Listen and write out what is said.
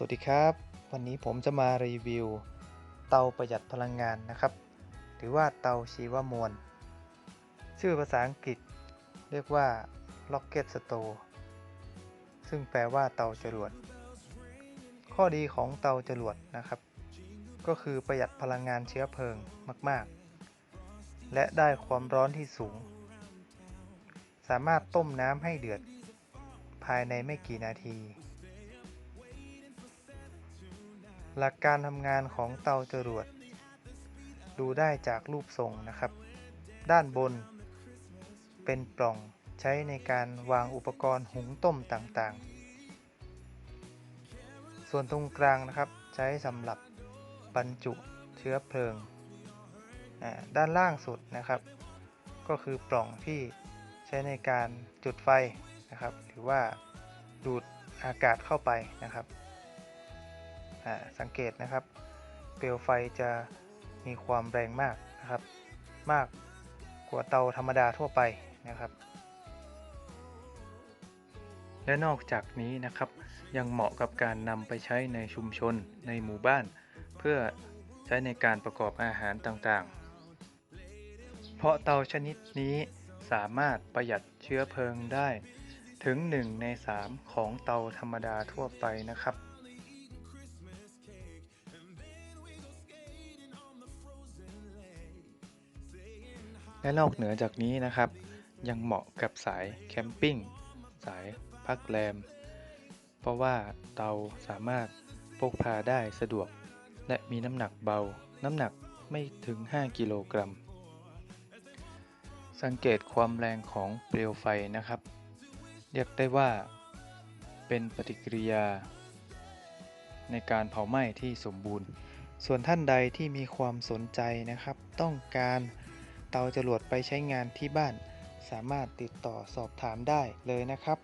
สวัสดีครับ วันนี้ผมจะมารีวิว เตาประหยัดพลังงานนะครับ หรือว่าเตาชีวมวล ชื่อภาษาอังกฤษ เรียกว่า Rocket Stove ซึ่งแปลว่าเตาจรวด ข้อดีของเตาจรวดนะครับ ก็คือประหยัดพลังงานเชื้อเพลิงมาก ๆ และได้ความร้อนที่สูง สามารถต้มน้ำให้เดือด ภายในไม่กี่นาที หลักการทำงานของเตาจรวด ดูได้จากรูปทรงนะครับ ด้านบน เป็นปล่องใช้ในการวางอุปกรณ์หุงต้มต่างๆ ส่วนตรงกลางนะครับใช้สำหรับบรรจุเชื้อเพลิง ด้านล่างสุดนะครับ ก็คือปล่องที่ใช้ในการจุดไฟนะครับ หรือว่าดูดอากาศเข้าไปนะครับ สังเกตนะครับ เปลวไฟจะมีความแรงมากนะครับ มากกว่าเตาธรรมดาทั่วไปนะครับ และนอกจากนี้นะครับยังเหมาะกับการนำไปใช้ในชุมชนในหมู่บ้าน เพื่อใช้ในการประกอบอาหารต่างๆ เพราะเตาชนิดนี้สามารถประหยัดเชื้อเพลิงได้ถึง 1 ใน 3 ของเตาธรรมดาทั่วไปนะครับ และนอกเหนือจากนี้นะครับ ยังเหมาะกับสายแคมปิ้งสายพักแรม เพราะว่าเตาสามารถพกพาได้สะดวก และมีน้ำหนักเบา น้ำหนักไม่ถึง 5 กิโลกรัม สังเกตความแรงของเปลวไฟนะครับ เรียกได้ว่า เป็นปฏิกิริยา ในการเผาไหม้ที่สมบูรณ์ ส่วนท่านใดที่มีความสนใจนะครับ ต้องการ เตาจรวดไปใช้งานที่บ้าน สามารถติดต่อสอบถามได้เลยนะครับ